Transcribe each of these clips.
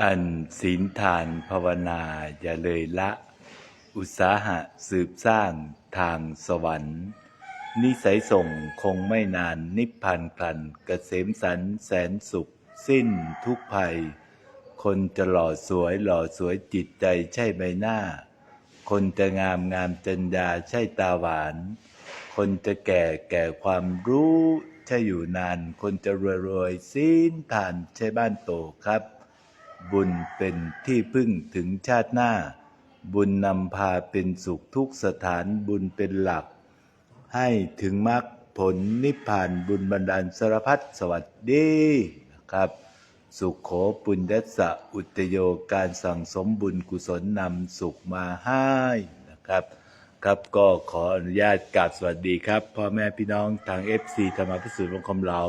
อันศีลทานภาวนาอย่าเลยละ อุตสาหะสืบสร้างทางสวรรค์ นิสัยส่งคงไม่นานนิพพานพลันเกษมสันแสนสุข สิ้นทุกภัย คนจะหล่อสวยหล่อสวยจิตใจใช่ใบหน้า คนจะงามงามจัญญาใช่ตาหวาน คนจะแก่แก่ความรู้ใช่อยู่นาน คนจะรวยรวยสิ้นทานใช่บ้านโตครับ บุญเป็นที่พึ่งถึงชาติหน้า บุญนำพาเป็นสุขทุกสถานบุญเป็นหลัก ให้ถึงมรรคผลนิพพานบุญบันดาลสารพัดสวัสดีนะครับ สุขโขปุญญสะอุตโยการสั่งสมบุญกุศลนำสุขมาให้นะครับครับก็ขออนุญาตกราบสวัสดีครับพ่อแม่พี่น้องทาง FC ธรรมพิสุทธิ์วงคำเหลา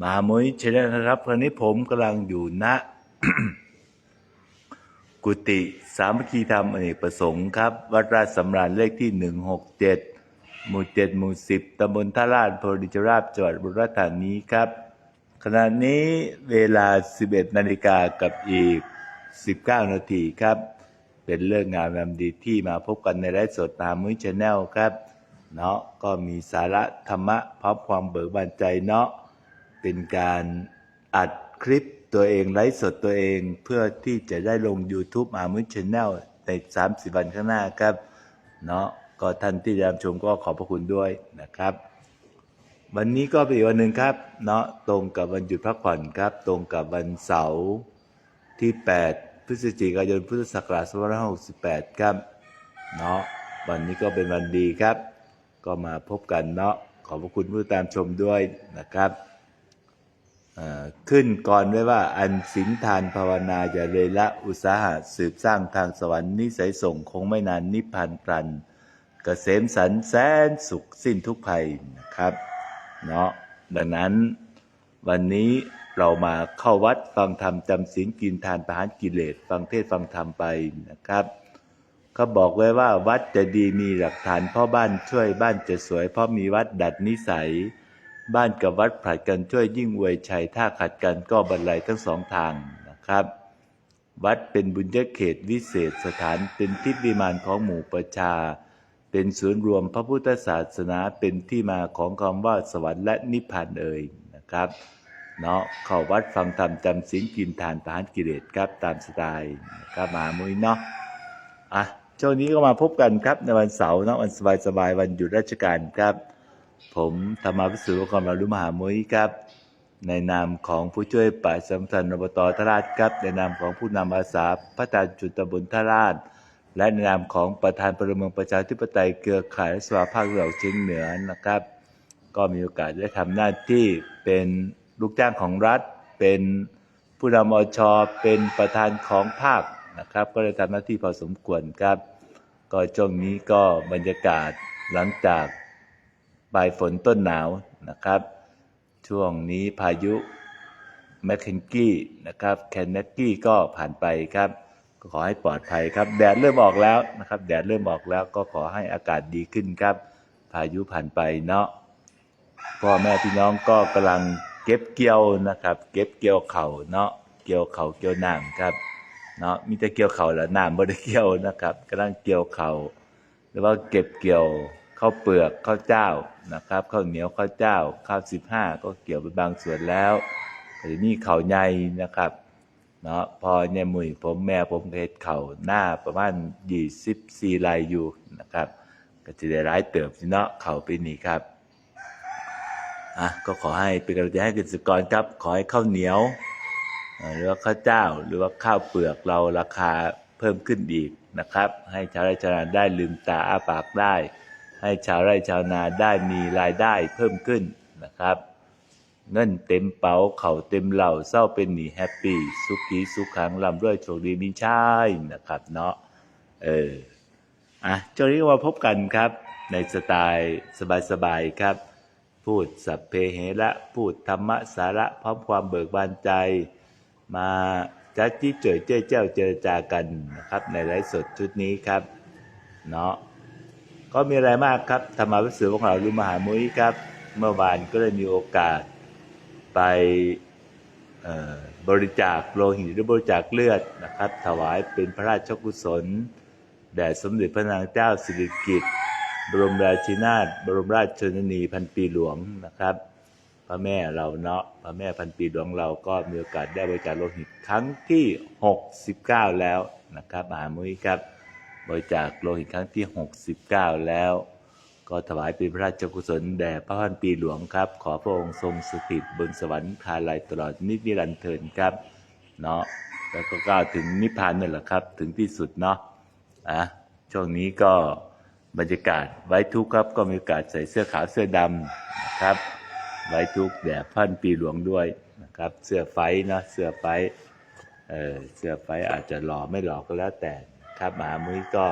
มหามุ้ยชนลนะครับคราวนี้ผมกำลังอยู่ณ กุฏิสามัคคีธรรมอเนกประสงค์ครับ วัดราชสำราญเลขที่167หกเจ็ดหมู่7หมู่10ตำบลท่าลาดโพธิจราบจังหวัดบุรีรัมย์นีครับ ขณะนี้เวลา11นาฬิกากับอีก19นาทีครับ เป็นเรื่องงานยามดีที่มาพบกันในไลฟ์สดตามมื้อชแนลครับ เนาะก็มีสาระธรรมะพร้อมความเบิกบานใจเนาะเป็นการ อัดคลิปตัวเองไลฟ์สดตัวเองเพื่อที่จะได้ลง YouTube มามือชแนลใน 30 วันข้างหน้าครับ เนาะก็ท่านที่ติดตามชมก็ขอบพระคุณด้วยนะครับ วันนี้ก็เป็นอีกวันหนึ่งครับ เนาะตรงกับวันหยุดพักผ่อนครับ ตรงกับวันเสาร์ที่ 8 พฤศจิกายนพุทธศักราช2568 ครับ เนาะวันนี้ก็เป็นวันดีครับ ก็มาพบกันเนาะขอบพระคุณผู้ตามชมด้วยนะครับ ขึ้นก่อนไว้ว่าอันสินทานภาวนาอย่าเลยละอุตสาหะสืบสร้างทางสวรรค์นิสัยส่งคงไม่นานนิพพานพลันเกษมสันแสนสุขสิ้นทุกภัยนะครับเนาะดังนั้นวันนี้เรามาเข้าวัดฟังธรรมจำศีลกินทานประหารกิเลสฟังเทศฟังธรรมไปนะครับเขาบอกไว้ว่าวัดจะดีมีหลักฐานพราะบ้านช่วยบ้านจะสวยเพราะมีวัดดัดนิสัย บ้านกับวัดผลัดกันช่วยยิ่งอวยชัยถ้าขัดกันก็บรรลัยทั้งสองทางนะครับ วัดเป็นบุญญเขตวิเศษสถานเป็นทิพวิมานของหมู่ประชา เป็นศูนย์รวมพระพุทธศาสนาเป็นที่มาของคำว่าสวรรค์และนิพพานเอ่ยนะครับเนาะเข้าวัดฟังธรรมจำศีลกินทานประหารกิเลสครับตามสไตล์นะครับมามุ้ยเนาะอะช่วงนี้ก็มาพบกันครับในวันเสาร์นะวันสบายสบายๆวันหยุดราชการครับ ผมธรรมาพิสุทธิ์ความรารู้มหามุ้ยครับ ในนามของผู้ช่วยป่าสัมพันธ์อบตทราชครับ ในนามของผู้นำอาสาพัฒนาจุดตำบลทราช และในนามของประธานพลเมืองประชาธิปไตยเครือข่ายสภาภาคตะวันออเฉียงเหนือนะครับ ก็มีโอกาสได้ทำหน้าที่เป็นลูกจ้างของรัฐ เป็นผู้นำอชเป็นประธานของภาคนะครับ ก็ได้ทำหน้าที่พอสมควรครับ ก็ช่วงนี้ก็บรรยากาศหลังจาก ปลายฝนต้นหนาวนะครับ ช่วงนี้พายุแมคเคนกี้นะครับแคนเนกกี้ก็ผ่านไปครับก็ขอให้ปลอดภัยครับ แดดเริ่มออกแล้วนะครับแดดเริ่มออกแล้วก็ขอให้อากาศดีขึ้นครับ พายุผ่านไปเนาะพ่อแม่พี่น้องก็กำลังเก็บเกี่ยวนะครับ เก็บเกี่ยวเข่าเนาะเกี่ยวเข่าเกี่ยวน้ำครับเนาะมีแต่เกี่ยวเข่าแล้วน้ำบ่ได้เกี่ยวนะครับกำลังเกี่ยวเข่าหรือว่าเก็บเกี่ยว ข้าวเปลือกข้าวเจ้านะครับข้าวเหนียวข้าวเจ้า ข้าวสิบห้าก็เกี่ยวไปบางส่วนแล้วหรือนี่เข้าใหญ่นะครับเนาะพอเนี่ยมือผมแม่ผมเฮ็ดเข่าหน้าประมาณยี่สิบสี่ลายอยู่นะครับก็จะได้ร้ายเติบเนาะเข่าวปีนี้ครับอะก็ขอให้เป็นกำลังใจให้เกษตรกรครับ ขอให้ข้าวเหนียวหรือว่าข้าวเจ้าหรือว่าข้าวเปลือกเราราคาเพิ่มขึ้นอีกนะครับ ให้ชาวไร่ชาวนาได้ลืมตาอ้าปากได้ ให้ชาวไร่ชาวนาได้มีรายได้เพิ่มขึ้นนะครับ เงินเต็มเป๋าเข่าเต็มเหล่าเศร้าเป็นหนีแฮปปี้สุขีสุขขังลำด้วยโชคดีมีชัยนะครับเนาะเอออะช่วงนี้ก็มาพบกันครับ ในสไตล์สบายๆครับ พูดสัพเพเหระพูดธรรมสาระพร้อมความเบิกบานใจมาจัดจี้เจ๋ยเจ้ยเจ้าเจรจากันนะครับ ในไลฟ์สดชุดนี้ครับ เนาะ ก็มีอะไรมากครับธรรมาวิสุทธิ์ของเราลุมหามุ้ยครับ เมื่อวานก็ได้มีโอกาสไปบริจาคโลหิตหรือบริจาคเลือดนะครับ ถวายเป็นพระราชกุศลแด่สมเด็จพระนางเจ้าสิริกิติ์บรมราชินาถบรมราชชนนีพันปีหลวงนะครับ พระแม่เราเนาะพระแม่พันปีหลวงเราก็มีโอกาสได้บริจาคโลหิตครั้งที่ 69 แล้วนะครับมหามุยครับ บริจาคโลหิตครั้งที่ 69 แล้ว ก็ถวายเป็นพระราชกุศลแด่พระพันปีหลวงครับ ขอพระองค์ทรงสถิตบนสวรรค์คาลัยตลอดนิจนิรันดร์เทินครับเนาะแล้วก็ก้าวถึงนิพพานนั่นแหละครับ ถึงที่สุดเนาะอะช่วงนี้ก็บรรยากาศไว้ทุกครับก็มีโอกาสใส่เสื้อขาวเสื้อดำนะครับ ไว้ทุกแด่พันปีหลวงด้วยนะครับ เสื้อไฟเนาะเสื้อไฟเออเสื้อไฟอาจจะหล่อไม่หล่อก็แล้วแต่ ครับมหามุยก็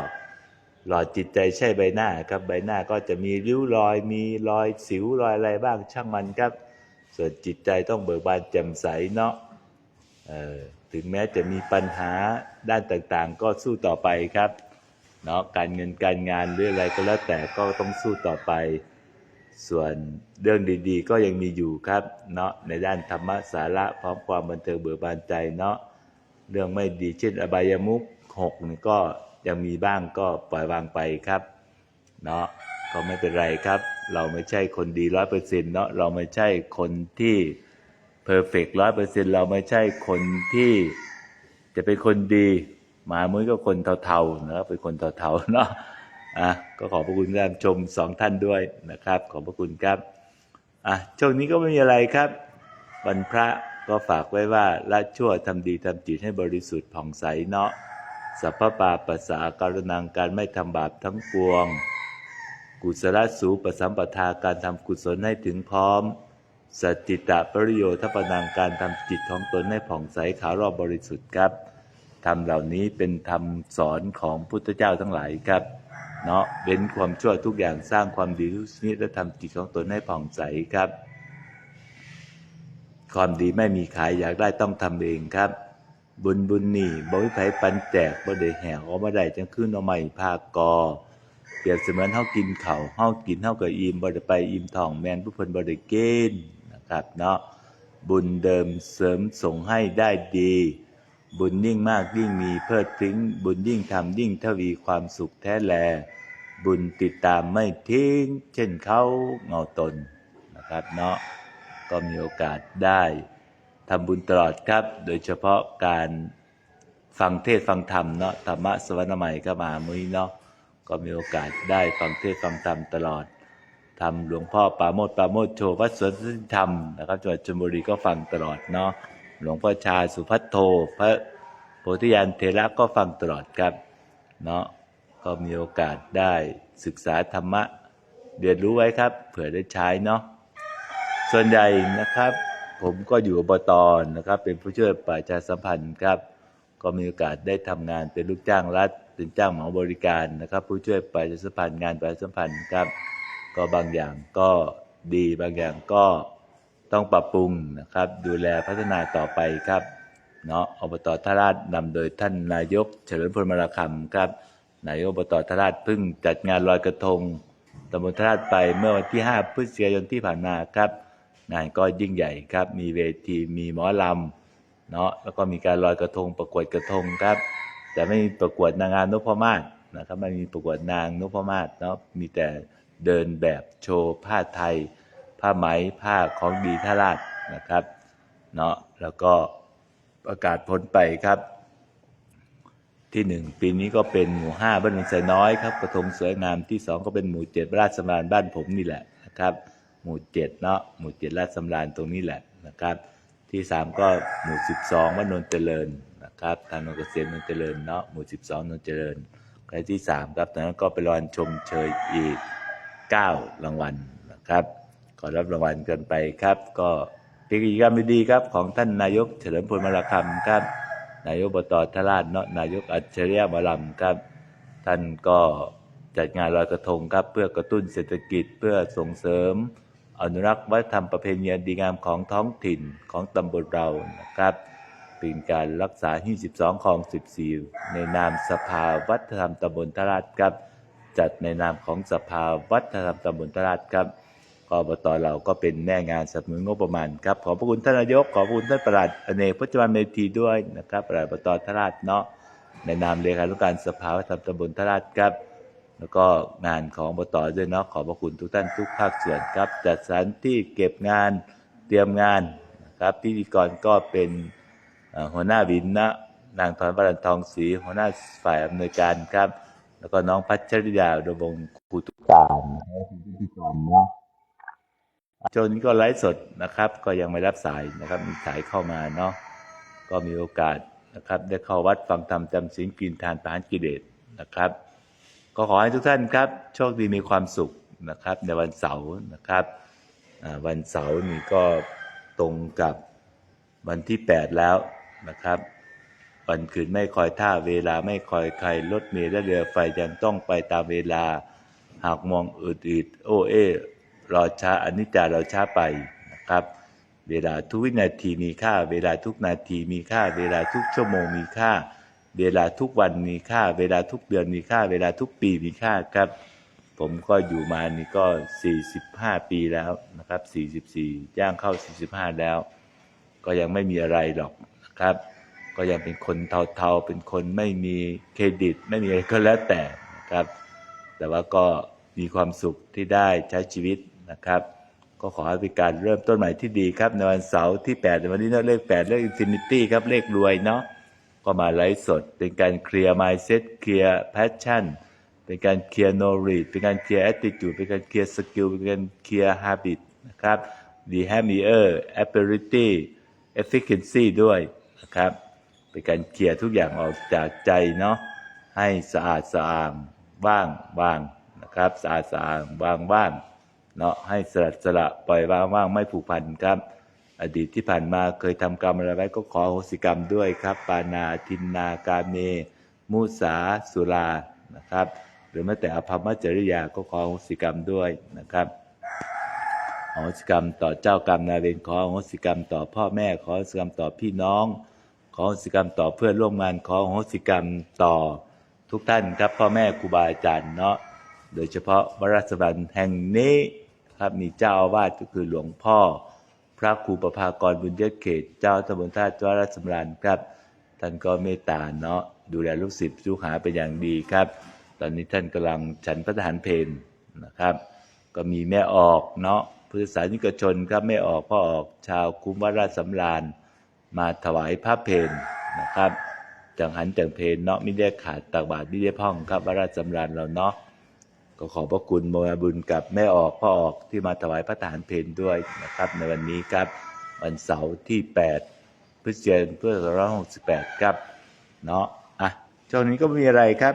หล่อจิตใจใช่ใบหน้าครับใบหน้าก็จะมีริ้วรอยมีรอยสิวรอยอะไรบ้างช่างมันครับ ส่วนจิตใจต้องเบิกบานแจ่มใสเนาะถึงแม้จะมีปัญหาด้านต่างๆ ก็สู้ต่อไปครับเนาะการเงินการงานหรืออะไรก็แล้วแต่ก็ต้องสู้ต่อไป ส่วนเรื่องดีๆ ก็ยังมีอยู่ครับเนาะในด้านธรรมสาระพร้อมความบันเทิงเบิกบานใจเนาะเรื่องไม่ดีเช่นอบายมุข หกนี่ก็ยังมีบ้างก็ปล่อยวางไปครับ เนาะก็ไม่เป็นไรครับ เราไม่ใช่คนดีร้อยเปอร์เซ็นต์เนาะเราไม่ใช่คนที่เพอร์เฟกร้อยเปอร์เซ็นต์เราไม่ใช่คนที่จะเป็นคนดีหมามุ้ยก็คนเทาๆนะเป็นคนเทาๆเนาะอะก็ขอบพระคุณท่านชมสองท่านด้วยนะครับ ขอบพระคุณครับอะช่วงนี้ก็ไม่มีอะไรครับ วันพระก็ฝากไว้ว่าละชั่วทำดีทำจิตให้บริสุทธิ์ผ่องใสเนาะ สัพพปาปัสสาการนังการไม่ทำบาปทั้งปวง กุศลสูปสัมปทาการทำกุศลให้ถึงพร้อม สัจจิตะปริโยทัปนังการทำจิตของตนให้ผ่องใสขาวรอบบริสุทธิ์ครับธรรมเหล่านี้เป็นธรรมสอนของพุทธเจ้าทั้งหลายครับเนาะเว้นความชั่วทุกอย่างสร้างความดีทุกชนิดและทำจิตของตนให้ผ่องใสครับ ความดีไม่มีขายอยากได้ต้องทำเองครับ บุญบุญนี่บ่มีไผปันแจกบ่ได้แห่ออกมาได้จังขึ้นเอาใหม่ภาคกอเปรียบเสมือนเฮากินข้าวเฮากินเฮาก็อิ่มบ่ได้ไปอิ่มท้องแม่นผู้เพิ่นบ่ได้เกณฑ์นะครับเนาะบุญเดิมเสริมส่งให้ได้ดี บุญยิ่งมากยิ่งมีเพิดพริ้งบุญยิ่งทำยิ่งทวีความสุขแท้แล บุญติดตามไม่ทิ้ง เช่นเขาเงาตนนะครับเนาะก็มีโอกาสได้ ทำบุญตลอดครับ โดยเฉพาะการฟังเทศฟังธรรมเนาะธรรมะสวรรค์ใหม่ก็มามุ้ยเนาะก็มีโอกาสได้ฟังเทศฟังธรรมตลอดทำหลวงพ่อปาโมทปาโมทโชวัดสวนสันธรรมนะครับจังหวัดชลบุรีก็ฟังตลอดเนาะหลวงพ่อชาสุพัทโทพระโพธิญาณเทระก็ฟังตลอดครับเนาะก็มีโอกาสได้ศึกษาธรรมะเรียนรู้ไว้ครับ เผื่อได้ใช้เนาะส่วนใหญ่นะครับ ผมก็อยู่อบตนะครับ เป็นผู้ช่วยประชาสัมพันธ์ครับ ก็มีโอกาสได้ทำงานเป็นลูกจ้างรัฐ เป็นจ้างเหมาบริการนะครับ ผู้ช่วยประชาสัมพันธ์งานประชาสัมพันธ์ครับ ก็บางอย่างก็ดีบางอย่างก็ต้องปรับปรุงนะครับ ดูแลพัฒนาต่อไปครับเนาะอบตท่าราชนำโดยท่านนายก เฉลิมพลมรคำครับนายกอบตท่าราชเพิ่งจัดงานลอยกระทงตำบลทราชไปเมื่อวันที่ 5 พฤศจิกายนที่ผ่านมาครับ งานก็ยิ่งใหญ่ครับ มีเวทีมีหมอลำเนาะแล้วก็มีการลอยกระทงประกวดกระทงครับ แต่ไม่มีประกวดนางงามนพมาศนะครับไม่มีประกวดนางนพมาศเนาะมีแต่เดินแบบโชว์ผ้าไทย ผ้าไหมผ้าของดีท่าราชนะครับเนาะแล้วก็ประกาศผลไปครับที่หนึ่งปีนี้ก็เป็นหมู่ห้าบ้านเมืองไซน้อยครับกระทงสวยงามที่สองก็เป็นหมู่เจ็ดราชสำราญบ้านผมนี่แหละนะครับ หมู่เจ็ดเนาะหมู่เจ็ดราชสำราญตรงนี้แหละนะครับ ที่สามก็หมู่สิบสองบ้านนนเจริญนะครับทางนนเกษมนนเจริญเนาะหมู่สิบสองนนเจริญใครที่สามครับตอนนั้นก็ไปรางวัลชมเชยอีกเก้ารางวัลนะครับก็รับรางวัลกันไปครับ ก็เป็นกิจกรรมดีๆครับ ของท่านนายกเฉลิมพลมาลาคำครับ นายกบตทราชเนาะนายกอัจฉริยะมาลำครับ ท่านก็จัดงานลอยกระทงครับ เพื่อกระตุ้นเศรษฐกิจเพื่อส่งเสริม อนุรักษ์วัฒนธรรมประเพณีดีงามของท้องถิ่นของตำบลเรานะครับ เป็นการรักษา 22ของ 14 ในนามสภาวัฒนธรรมตำบลทราชครับ จัดในนามของสภาวัฒนธรรมตำบลทราชครับกบตเราก็เป็นแม่งานสนับสนุนงบประมาณครับขอบพระคุณท่านนายกขอบพระคุณท่านประหลัดอเนกพจมานเมธีด้วยนะครับประหลัดอบตทราชเนาะในนามเลขานุการสภาวัฒนธรรมตำบลทราชครับ แล้วก็งานของบตอด้วยเนาะขอบพระคุณทุกท่านทุกภาคส่วนครับ จัดสถานที่เก็บงานเตรียมงานนะครับพิธีกรก็เป็นหัวหน้าวินนะนางทอนวรันทองศรีหัวหน้าฝ่ายอำนวยการครับ แล้วก็น้องพัชริยาดวงครูทุกการพิธีกรเนาะจนก็ไลฟ์สดนะครับ ก็ยังไม่รับสายนะครับ มีสายเข้ามาเนาะก็มีโอกาสนะครับ ได้เข้าวัดฟังธรรมจำศีลกินทานประหารกิเลสนะครับ ก็ขอให้ทุกท่านครับ โชคดีมีความสุขนะครับ ในวันเสาร์นะครับวันเสาร์นี่ก็ตรงกับวันที่ 8 แล้วนะครับวันคืนไม่คอยท่าเวลาไม่คอยใครรถเมล์และเรือไฟยังต้องไปตามเวลา หากมองอืดอืดโอเอรอช้าอนิจจาเราช้าไปนะครับ เวลาทุกวินาทีมีค่า เวลาทุกนาทีมีค่า เวลาทุกชั่วโมงมีค่า เวลาทุกวันมีค่า เวลาทุกเดือนมีค่า เวลาทุกปีมีค่าครับ ผมก็อยู่มานี่ก็ 45 ปีแล้วนะครับ 44 ย่างเข้า 45 แล้ว ก็ยังไม่มีอะไรหรอกนะครับ ก็ยังเป็นคนเทาๆ เป็นคนไม่มีเครดิต ไม่มีอะไรก็แล้วแต่นะครับ แต่ว่าก็มีความสุขที่ได้ใช้ชีวิตนะครับ ก็ขอให้เป็นการเริ่มต้นใหม่ที่ดีครับ ในวันเสาร์ที่ 8 ในวันนี้เนาะเลข 8 เลขอินฟินิตี้ครับเลขรวยเนาะ ก็มาไลฟ์สด เป็นการเคลียร์ mindset เคลียร์ passion เป็นการเคลียร์ knowledge เป็นการเคลียร์ attitude เป็นการเคลียร์ skill เป็นการเคลียร์ habit นะครับ the hamier ability efficiency ด้วยนะครับเป็นการเคลียร์ทุกอย่างออกจากใจเนาะให้สะอาดสะอาดว่างว่างนะครับสะอาดสะอาดว่างว่างเนาะให้สลัดสละปล่อยวางว่างไม่ผูกพันครับ อดีตที่ผ่านมาเคยทำกรรมอะไรไว้ก็ขออโหสิกรรมด้วยครับ ปานาทินนากาเม มุสาสุรานะครับ หรือแม้แต่อภมจริยาก็ขออโหสิกรรมด้วยนะครับอโหสิกรรมต่อเจ้ากรรมนายเวรขออโหสิกรรมต่อพ่อแม่ขออโหสิกรรมต่อพี่น้องขออโหสิกรรมต่อเพื่อนร่วมงานขออโหสิกรรมต่อทุกท่านครับพ่อแม่ครูบาอาจารย์เนาะโดยเฉพาะวดราชบันแห่งนี้ครับมีเจ้าอาวาสก็คือหลวงพ่อ พระครูประภากรบุญยเขต เจ้าตำบลท่าจ้าราชสำราญครับ ท่านก็เมตตาเนาะดูแลลูกศิษย์ลูกหาเป็นอย่างดีครับ ตอนนี้ท่านกำลังฉันพระทหารเพลนะครับ ก็มีแม่ออกเนาะพุทธศาสนิกชนครับแม่ออกพ่อออกชาวคุ้มวัดราชสำราญมาถวายพระเพลนะครับจังหันจังเพลเนาะไม่ได้ขาดตักบาตรไม่ได้พ่องครับวัดราชสำราญเราเนาะ ก็ขอบพระคุณโมอาบุญกับแม่ออกพ่อออกที่มาถวายพระทหารเพลด้วยนะครับ ในวันนี้ครับ วันเสาร์ที่ 8 พฤศจิกายนพุทธศักราช68 ครับ เนาะอะช่วงนี้ก็ไม่มีอะไรครับ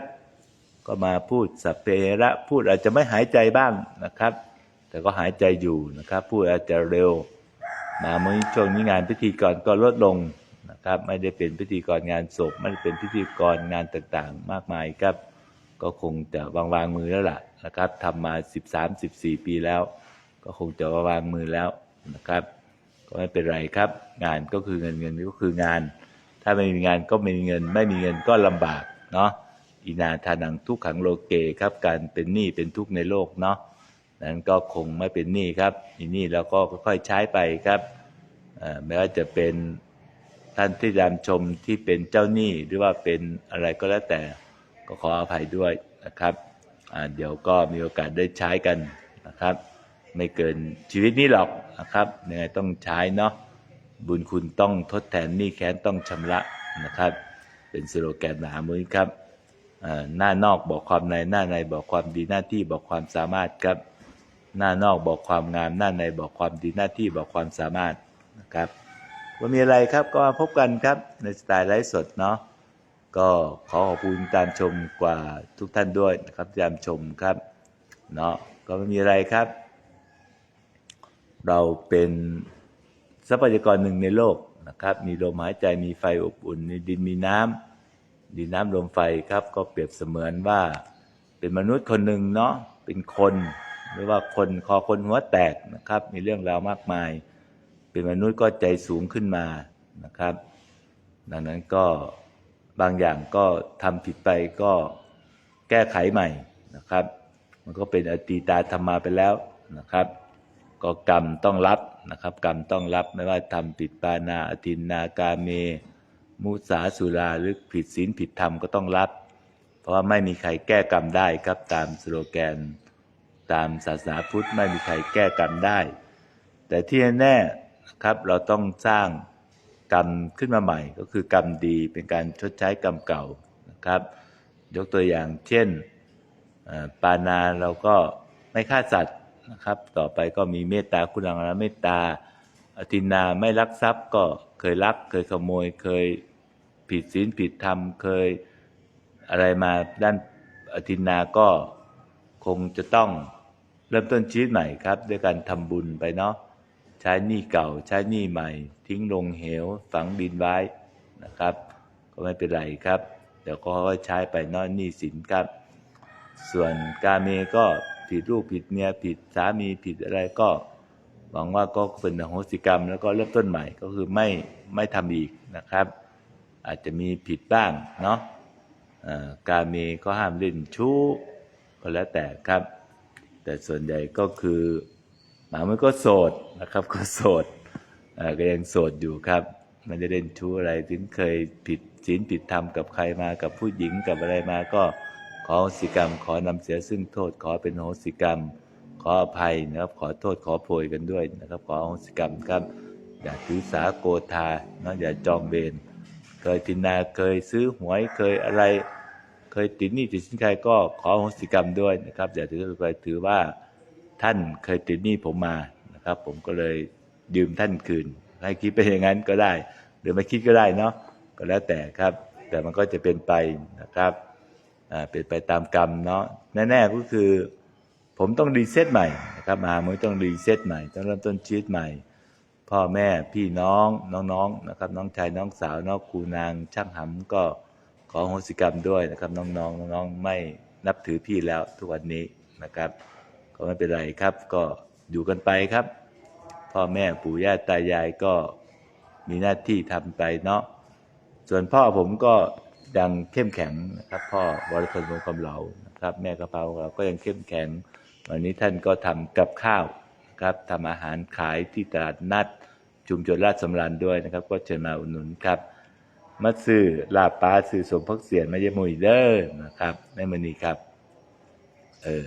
ก็มาพูดสัพเพระพูดอาจจะไม่หายใจบ้างนะครับ แต่ก็หายใจอยู่นะครับ พูดอาจจะเร็ว มาเมื่อช่วงนี้งานพิธีกรก็ลดลงนะครับ ไม่ได้เป็นพิธีกรงานศพไม่ได้เป็นพิธีกรงานต่างๆ มากมายครับ ก็คงจะวางวางมือแล้วล่ะ นะครับทำมา13 14ปีแล้ว ก็คงจะวางมือแล้วนะครับก็ไม่เป็นไรครับ งานก็คือเงินเงินก็คืองาน ถ้าไม่มีงานก็ไม่มีเงิน ไม่มีเงินก็ลำบากเนาะอีนาทานังทุกขังโลเกครับการเป็นหนี้เป็นทุกข์ในโลกเนาะนั้นก็คงไม่เป็นหนี้ครับอีนี้แล้วก็ค่อยๆใช้ไปครับไม่ว่าจะเป็นท่านที่ตามชมที่เป็นเจ้าหนี้หรือว่าเป็นอะไรก็แล้วแต่ก็ขออภัยด้วยนะครับ เดี๋ยวก็มีโอกาสได้ใช้กันนะครับ ไม่เกินชีวิตนี้หรอกนะครับยังไงต้องใช้เนาะบุญคุณต้องทดแทนหนี้แค้นต้องชำระนะครับ เป็นสโลแกนมหามุนครับหน้านอกบอกความในหน้าในบอกความดีหน้าที่บอกความสามารถครับ หน้านอกบอกความงามหน้าในบอกความดีหน้าที่บอกความสามารถนะครับว่ามีอะไรครับก็มาพบกันครับในสไตล์ไลฟ์สดเนาะ ก็ขอขอบคุณตามชมกว่าทุกท่านด้วยนะครับตามชมครับเนาะก็ไม่มีอะไรครับ เราเป็นทรัพยากรหนึ่งในโลกนะครับ มีลมหายใจมีไฟอบอุ่นมีดินมีน้ำดินน้ำลมไฟครับ ก็เปรียบเสมือนว่าเป็นมนุษย์คนหนึ่งเนาะเป็นคนหรือว่าคนคอคนหัวแตกนะครับ มีเรื่องราวมากมาย เป็นมนุษย์ก็ใจสูงขึ้นมานะครับ ดังนั้นก็ บางอย่างก็ทำผิดไปก็แก้ไขใหม่นะครับ มันก็เป็นอดีตาธรรมาไปแล้วนะครับ ก็กรรมต้องรับนะครับ กรรมต้องรับไม่ว่าทำผิดปานาอทินนากาเม มุสาสุราหรือผิดศีลผิดธรรมก็ต้องรับ เพราะว่าไม่มีใครแก้กรรมได้ครับตามสโลแกน ตามศาสนาพุทธไม่มีใครแก้กรรมได้ แต่ที่แน่ๆนะครับเราต้องสร้าง กรรมขึ้นมาใหม่ ก็คือกรรมดีเป็นการชดใช้กรรมเก่านะครับ ยกตัวอย่างเช่นปานาเราก็ไม่ฆ่าสัตว์นะครับ ต่อไปก็มีเมตตาคุณังละเมตตาอธินาไม่ลักทรัพย์ก็เคยลักเคยขโมยเคยผิดศีลผิดธรรมเคยอะไรมาด้านอธินาก็คงจะต้องเริ่มต้นชีวิตใหม่ครับ ด้วยการทำบุญไปเนาะ ใช้หนี้เก่าใช้หนี้ใหม่ ทิ้งลงเหวฝังดินไว้นะครับ ก็ไม่เป็นไรครับเดี๋ยวก็ใช้ไปนอนหนี้สินครับ ส่วนกาเมก็ผิดลูกผิดเมียผิดสามีผิดอะไรก็ หวังว่าก็เป็นอโหสิกรรม แล้วก็เริ่มต้นใหม่ก็คือไม่ไม่ทำอีกนะครับ อาจจะมีผิดบ้างเนาะกาเมก็ห้ามเล่นชู้ก็แล้วแต่ครับ แต่ส่วนใหญ่ก็คือ หมามันก็โสดนะครับก็โสดก็ยังโสดอยู่ครับไม่ได้เล่นชู้อะไรถึงเคยผิดศีลผิดธรรมกับใครมากับผู้หญิงกับอะไรมาก็ขออโหสิกรรม ขอนำเสียซึ่งโทษขอเป็นโหสิกรรม ขออภัยนะครับขอโทษขอโพยกันด้วยนะครับ ขออโหสิกรรมครับอย่าถือสาโกธาเนาะอย่าจองเวรเคยตินาเคยซื้อหวยเคยอะไร เคยติดหนี้ติดสินใครก็ขออโหสิกรรมด้วยนะครับ อย่าถือไปถือว่า ท่านเคยติดหนี้ผมมานะครับ ผมก็เลยยืมท่านคืนให้คิดไปอย่างนั้นก็ได้ หรือไม่คิดก็ได้เนาะก็แล้วแต่ครับ แต่มันก็จะเป็นไปนะครับอ่าเป็นไปตามกรรมเนาะแน่ๆก็คือ ผมต้องรีเซ็ตใหม่นะครับมหามุยต้องรีเซ็ตใหม่ต้องเริ่มต้นชีวิตใหม่ พ่อแม่พี่น้องน้องๆนะครับ น้องชายน้องสาวน้องครูนางช่างหำก็ขออโหสิกรรมด้วยนะครับ น้องๆน้องๆไม่นับถือพี่แล้วทุกวันนี้นะครับ ก็ไม่เป็นไรครับ ก็อยู่กันไปครับ พ่อแม่ปู่ย่าตายายก็มีหน้าที่ทำไปเนาะส่วนพ่อผมก็ยังเข้มแข็งนะครับ พ่อวรพลวงคำเหลานะครับ แม่กระเพราเราก็ยังเข้มแข็ง วันนี้ท่านก็ทำกับข้าวนะครับทำอาหารขายที่ตลาดนัดชุมชนราชสำราญด้วยนะครับ ก็เชิญมาอุดหนุนครับมาซื้อลาปลาซื้อสมพักเสียนมาเยมุยเด้อนะครับแม่มณีครับ เออ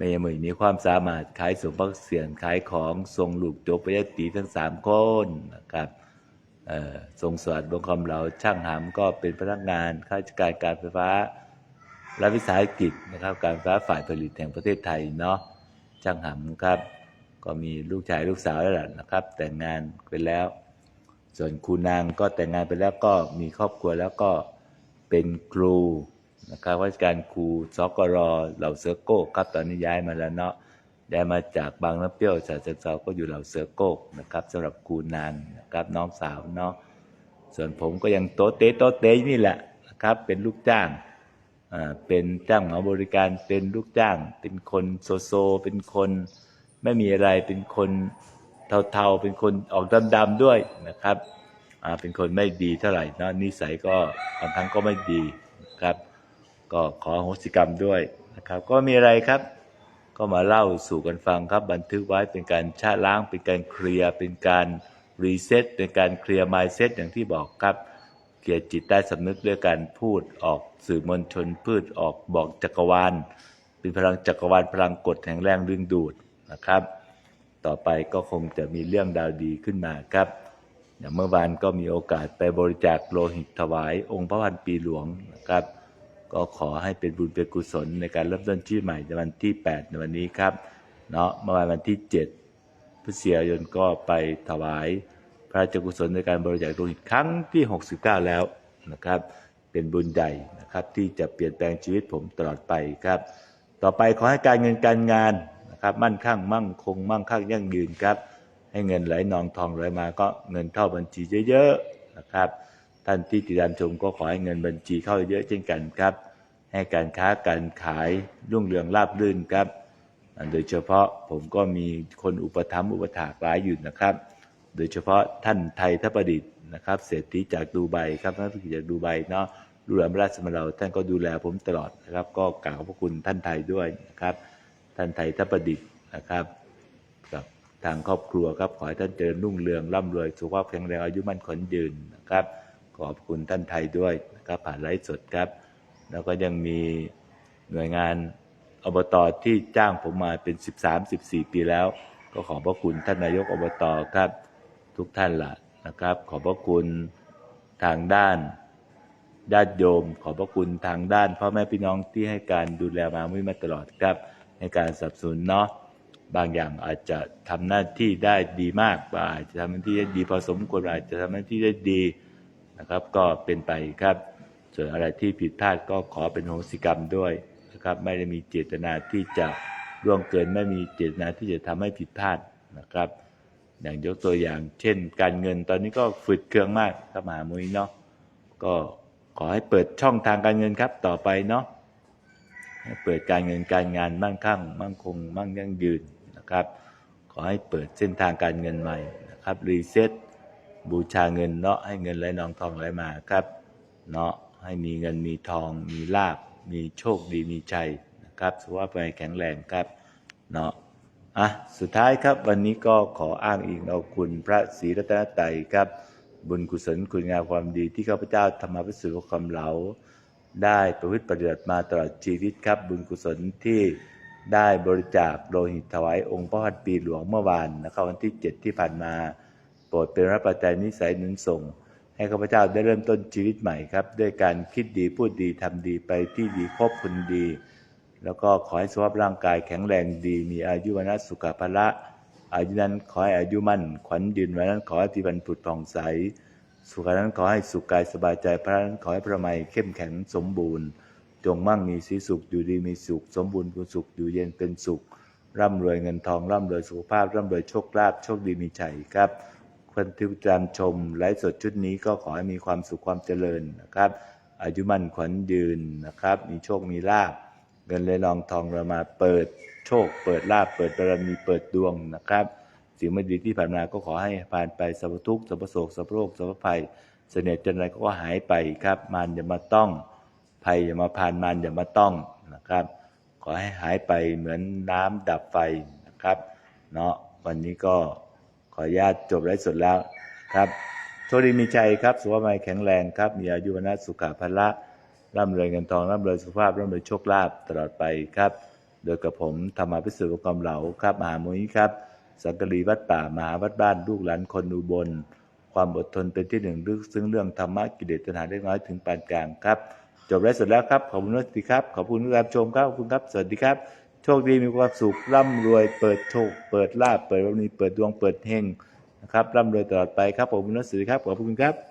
แม่ยายหมุยมีความสามารถขายสมพักเสียนขายของทรงลูกจบปริญญาตรีทั้งสามคนนะครับทรงสวัสดิ์บงคำเหลาช่างหามก็เป็นพนักงานข้าราชการการไฟฟ้ารัฐวิสาหกิจนะครับ การไฟฟ้าฝ่ายผลิตแห่งประเทศไทยเนาะช่างหามครับ ก็มีลูกชายลูกสาวแล้วล่ะนะครับ แต่งงานไปแล้ว ส่วนครูนางก็แต่งงานไปแล้วก็มีครอบครัวแล้วก็เป็นครู นะครับราการครูสกรเหล่าเสือโก้ครับตอนนี้ย้ายมาแล้วเนาะย้ายมาจากบางน้ำเปรี้ยวฉะเชิงเซาก็อยู่เหล่าเสือโก้นะครับสำหรับครูนางนะครับน้องสาวเนาะส่วนผมก็ยังโตเตโตเตนี่แหละนะครับเป็นลูกจ้างอ่าเป็นจ้างเหมาบริการเป็นลูกจ้าง เป็นคนโซโซ เป็นคนไม่มีอะไรเป็นคนเทาๆเป็นคนออกดำๆด้วยนะครับอ่าเป็นคนไม่ดีเท่าไหร่เนะนิสัยก็บางครั้งก็ไม่ดีนะครับ ก็ขอโหสิกรรมด้วยนะครับ ก็มีอะไรครับ ก็มาเล่าสู่กันฟังครับ บันทึกไว้เป็นการชะล้าง เป็นการเคลียร์เป็นการรีเซ็ตเป็นการเคลียร์มายเซ็ตอย่างที่บอกครับเคลียร์จิตใต้สำนึกด้วยการพูดออกสื่อมวลชนพูดออกบอกจักรวาล เป็นพลังจักรวาลพลังกดแห่งแรงดึงดูดนะครับ ต่อไปก็คงจะมีเรื่องดาวดีขึ้นมาครับอย่างเมื่อวานก็มีโอกาสไปบริจาคโลหิตถวายองค์พระพันปีหลวงนะครับ ก็ขอให้เป็นบุญเป็นกุศลในการเริ่มต้นชีวิตใหม่ในวันที่ 8 ในวันนี้ครับ เนาะเมื่อวานวันที่ 7พฤศจิกายนก็ไปถวายพระราชกุศลในการบริจาคโลหิตครั้งที่ 69 แล้วนะครับ เป็นบุญใหญ่นะครับที่จะเปลี่ยนแปลงชีวิตผมตลอดไปครับ ต่อไปขอให้การเงินการงานนะครับมั่นคงมั่งคงมั่งคั่งยั่งยืนครับ ให้เงินไหลนองทองไหลมาก็เงินเข้าบัญชีเยอะๆนะครับ ท่านที่ติดตามชมก็ขอให้เงินบัญชีเข้าเยอะเช่นกันครับ ให้การค้าการขายรุ่งเรืองราบรื่นครับ โดยเฉพาะผมก็มีคนอุปถัมภ์อุปถากหลายอยู่นะครับ โดยเฉพาะท่านไทยทัประดิษฐ์นะครับ เศรษฐีจากดูไบครับท่านธุรกิจจากดูไบเนาะดูแลราชสมเราท่านก็ดูแลผมตลอดนะครับ ก็กราบขอบพระคุณท่านไทยด้วยนะครับ ท่านไทยทัประดิษฐ์นะครับกับทางครอบครัวครับขอให้ท่านเจริญรุ่งเรืองร่ำรวยสุขภาพแข็งแรงอายุมั่นขวัญยืนนะครับ ขอบคุณท่านไทยด้วยนะครับผ่านไลฟ์สดครับ แล้วก็ยังมีหน่วยงานอบตที่จ้างผมมาเป็น 13-14 ปีแล้ว ก็ขอบพระคุณท่านนายกอบตครับทุกท่านละนะครับ ขอบพระคุณทางด้านญาติโยม ขอบพระคุณทางด้านพ่อแม่พี่น้องที่ให้การดูแลมาไม่มาตลอดครับ ในการสนับสนุนเนาะบางอย่างอาจจะทำหน้าที่ได้ดีมากบางอาจจะทำหน้าที่ได้ดีพอสมควรอาจจะทำหน้าที่ได้ดี นะครับ ก็เป็นไปครับ ส่วนอะไรที่ผิดพลาดก็ขอเป็นโหสิกรรมด้วยนะครับ ไม่ได้มีเจตนาที่จะร่วงเกินไม่มีเจตนาที่จะทำให้ผิดพลาดนะครับ อย่างยกตัวอย่างเช่น การเงินตอนนี้ก็ฝืดเคืองมากครับมหามุยเนาะก็ขอให้เปิดช่องทางการเงินครับต่อไปเนาะให้เปิดการเงินการงานมั่งคั่ง มั่งคง มั่งยั่งยืนนะครับ ขอให้เปิดเส้นทางการเงินใหม่นะครับรีเซ็ต บูชาเงินเนาะให้เงินไหลนองทองไหลมาครับ เนาะให้มีเงินมีทอง มีลาบมีโชคดีมีชัยนะครับสุขภาพแข็งแรงครับเนาะอะสุดท้ายครับวันนี้ก็ขออ้างอิงเอาคุณพระศรีรัตนตรัยครับ บุญกุศลคุณงามความดีที่ข้าพเจ้าทำมพิสูจน์ความเหลา ได้ประพฤติปฏิบัติมาตลอดชีวิตครับ บุญกุศลที่ได้บริจาคโลหิตถวายองค์พระพันปีหลวงเมื่อวานนะครับวันที่ 7 ที่ผ่านมา โปรดเป็นรับปัจจัยนิสัยหนุนส่ง ให้ข้าพเจ้าได้เริ่มต้นชีวิตใหม่ครับ ด้วยการคิดดีพูดดีทำดีไปที่ดีคบคนดี แล้วก็ขอให้สุขภาพร่างกายแข็งแรงดี มีอายุวันะสุขภาละอายุนั้นขอให้อายุมั่น ขวัญยืนวันนั้นขอให้ที่บรรพุดผ่องใส สุขนั้นขอให้สุขกายสบายใจพระนั้นขอให้พระไมยเข้มแข็งสมบูรณ์ จงมั่งมีสีสุขอยู่ดีมีสุข สมบูรณ์เป็นสุขอยู่เย็นเป็นสุข ร่ำรวยเงินทองร่ำรวยสุขภาพ ร่ำรวยโชคลาภโชคดีมีชัยครับ คนที่ติดตามชมไลฟ์สดชุดนี้ก็ขอให้มีความสุขความเจริญนะครับ อายุมั่นขวัญยืนนะครับ มีโชคมีลาภเงินเลยนองทองเรามาเปิดโชค เปิดลาภเปิดบารมีเปิดดวงนะครับ สิ่งไม่ดีที่ผ่านมาก็ขอให้ผ่านไปสัพทุกสัพโศกสัพโรคสัพภัยเสน่ห์จันไรก็หายไปครับ มารอย่ามาต้อง ภัยอย่ามาผ่านมารอย่ามาต้องนะครับ ขอให้หายไปเหมือนน้ำดับไฟนะครับ เนาะวันนี้ก็ ออนุญาตจบไลฟ์สดแล้วครับ โชคดีมีใจครับ สุขภาพแข็งแรงครับ มีอายุวนะสุขภาละร่ำรวยเงินทองร่ำรวยสุขภาพร่ำรวยโชคลาภตลอดไปครับ โดยกับผมธรรมาพิสุทธิ์ความเหลาครับมหามุ้ยครับ สังกรีวัดป่ามหาวัดบ้านลูกหลานคนอุบล ความอดทนเป็นที่หนึ่งลึกซึ้งเรื่องธรรมะกิเลสตัณหาเล็กน้อยถึงปานกลางครับ จบไลฟ์สดแล้วครับขอบคุณทุกท่ครับขอบคุณที่รับชมครับขอบคุณครับ สวัสดีครับ โชคดีมีความสุขร่ำรวยเปิดโชค เปิดลาบเปิดวันนี้เปิดดวงเปิดเฮงนะครับร่ำรวยตลอดไปครับขอบคุณนักสือครับขอบคุณครับ